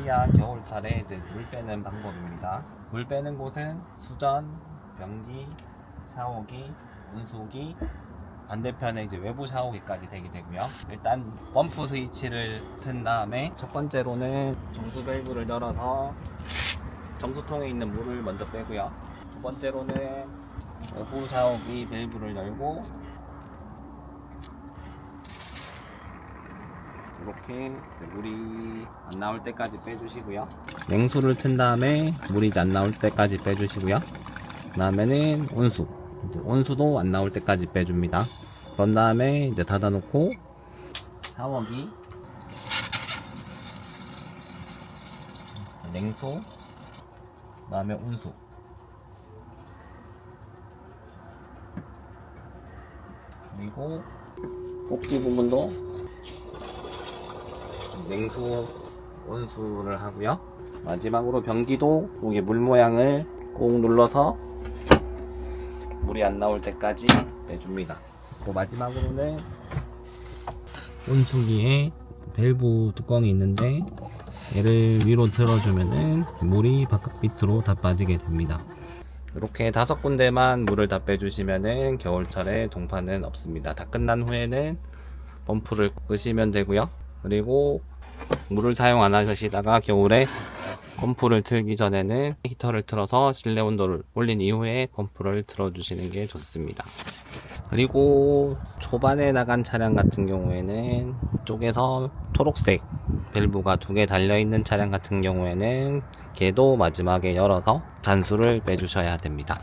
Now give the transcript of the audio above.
편리한 겨울철에 이제 물 빼는 방법입니다. 물 빼는 곳은 수전, 변기, 샤워기, 온수기, 반대편에 이제 외부 샤워기까지 되게 되고요. 일단 펌프 스위치를 튼 다음에 첫 번째로는 정수 밸브를 열어서 정수통에 있는 물을 먼저 빼고요. 두 번째로는 외부 샤워기 밸브를 열고 이렇게 물이 안 나올 때까지 빼주시고요. 냉수를 튼 다음에 물이 안 나올 때까지 빼주시고요. 그 다음에는 온수. 온수도 안 나올 때까지 빼줍니다. 그런 다음에 이제 닫아놓고 샤워기, 냉수, 그 다음에 온수. 그리고 꼭지 부분도 냉수 온수를 하고요. 마지막으로 변기도 여기 물 모양을 꾹 눌러서 물이 안 나올 때까지 빼줍니다. 그 마지막으로는 온수기에 밸브 뚜껑이 있는데 얘를 위로 틀어주면은 물이 바깥 밑으로 다 빠지게 됩니다. 이렇게 다섯 군데만 물을 다 빼주시면은 겨울철에 동파는 없습니다. 다 끝난 후에는 펌프를 끄시면 되고요. 그리고 물을 사용 안 하시다가 겨울에 펌프를 틀기 전에는 히터를 틀어서 실내 온도를 올린 이후에 펌프를 틀어주시는 게 좋습니다. 그리고 초반에 나간 차량 같은 경우에는 쪽에서 초록색 밸브가 두 개 달려있는 차량 같은 경우에는 걔도 마지막에 열어서 잔수를 빼주셔야 됩니다.